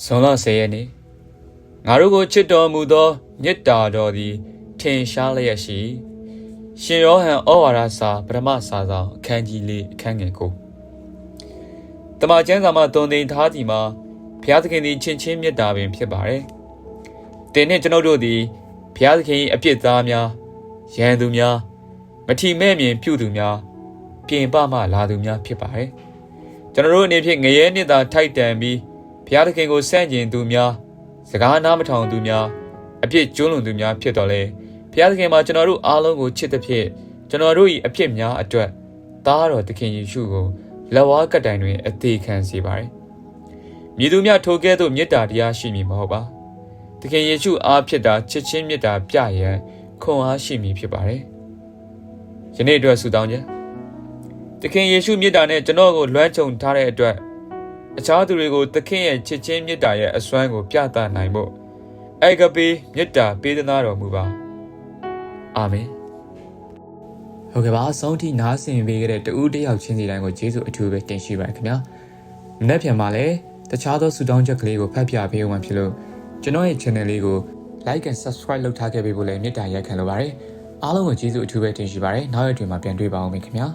ဇွန်လ10ရက်နေ့ငါတို့ကိုချစ်တော်မူသောမေတ္တာတော်သည် ထင်ရှားလျက်ရှိရှင်ယောဟန်ဩဝါဒစာပထမစာဆောင်အခန်းကြီးလေးအခန်းငယ်ကိုတမန်ကျမ်းစာမှာတုံသင်ထားသည်မှာဘုရားသခင်သည်ချင်းချင်းမေတ္တာပင်ဖြစ်ပါတယ်။တင်နဲ့ကျွန်ုပ်တို့သည်ဘုရားသခင်၏အပြစ်သားများရန်သူများမထီမဲ့မြင်ပြုသူများပြင်ပမှလာသူများဖြစ်ပါတယ်။ကျွန်တော်တို့အနေဖြင့်ငရဲနှစ်သာထိုက်တန်ပြီး ဘုရားသခင်ကိုဆန့်ကျင်သူများစကားနားမထောင်သူများအပြစ်ကျူးလွန်သူများဖြစ်တော်လဲဘုရားသခင်မှာကျွန်တော်တို့အားလုံးကိုချစ်သဖြင့်ကျွန်တော်တို့၏အပြစ်များအတွက်သားတော်သခင်ယေရှုကိုလက်ဝါးကတိုင်တွင် အသေးခံစေပါတယ်။မြည်သူများထိုကဲ့သို့မေတ္တာတရားရှိမည်မဟုတ်ပါ။သခင်ယေရှုအားဖြစ်တာချစ်ချင်းမေတ္တာပြရန်ခွန်အားရှိမည်ဖြစ်ပါတယ်။ယနေ့အတွက်ဆုတောင်းခြင်းသခင်ယေရှုမေတ္တာနဲ့ကျွန်တော်ကိုလွှမ်းခြုံထားတဲ့အတွက် အခြားသူတွေကိုသခင်ရဲ့ချစ်ချင်းမေတ္တာရဲ့အစွမ်းကိုပြသနိုင်ဖို့အေကပေးမေတ္တာပေးသနာတော်မူပါအာမင်ဟုတ်ကဲ့ပါအဆုံးထိနားဆင်ပေးခဲ့တဲ့တူးတယောက်ချင်းစီတိုင်းကိုယေရှုအထူးပဲတင်ရှိပါရခင်ဗျာမနေ့ပြန်မှာလည်းတခြားသောဆုတောင်းချက်ကလေးကိုဖတ်ပြပေးအောင်ဖြစ်လို့ကျွန်တော်ရဲ့ channel လေးကို like and subscribe လုပ်ထားခဲ့ပေးဖို့လည်းမေတ္တာရက်ခံလိုပါတယ်အားလုံးကိုကျေးဇူးအထူးပဲတင်ရှိပါတယ်နောက်ရက်တွေမှာပြန်တွေ့ပါအောင်ခင်ဗျာ